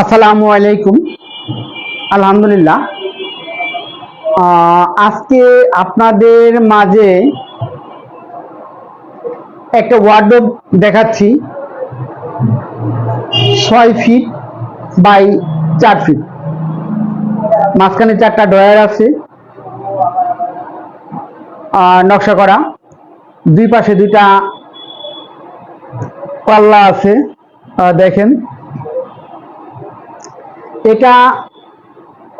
আসসালামু আলাইকুম। আলহামদুলিল্লাহ। আজকে আপনাদের মাঝে একটা ওয়ার্ডরোব দেখাচ্ছি। ছয় ফিট বাই চার ফিট মাঝখানে চারটা ড্রয়ার আছে। নকশা করা। দুই পাশে দুইটা পাল্লা আছে। দেখেন। এটা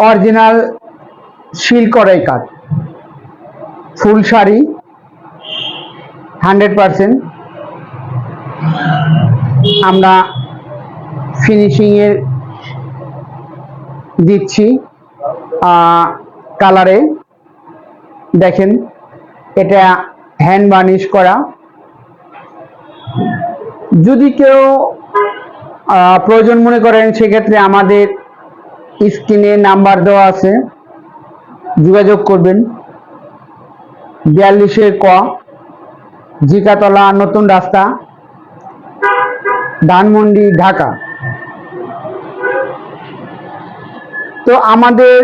অরিজিনাল সিল করাই কাজ ফুল শাড়ি, হান্ড্রেড পারসেন্ট। আমরা ফিনিশিংয়ের দিচ্ছি কালারে। দেখেন, এটা হ্যান্ড বার্নিশ করা। যদি কেউ প্রয়োজন মনে করেন, সেক্ষেত্রে আমাদের স্ক্রিনে নাম্বার দেওয়া আছে। যোগাযোগ করবেন। বিয়াল্লিশে ক, জিকাতলা, নতুন রাস্তা, ধানমন্ডি, ঢাকা। তো আমাদের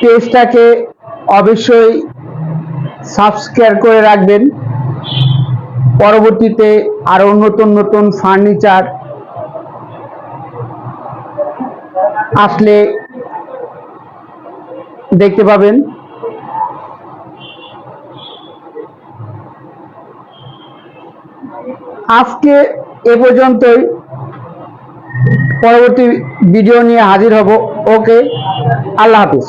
পেজটাকে অবশ্যই সাবস্ক্রাইব করে রাখবেন। পরবর্তীতে আরও নতুন নতুন ফার্নিচার আসলে দেখতে পাবেন। আজকে এ পর্যন্তই। পরবর্তী ভিডিও নিয়ে হাজির হব। ওকে আল্লাহ হাফিজ।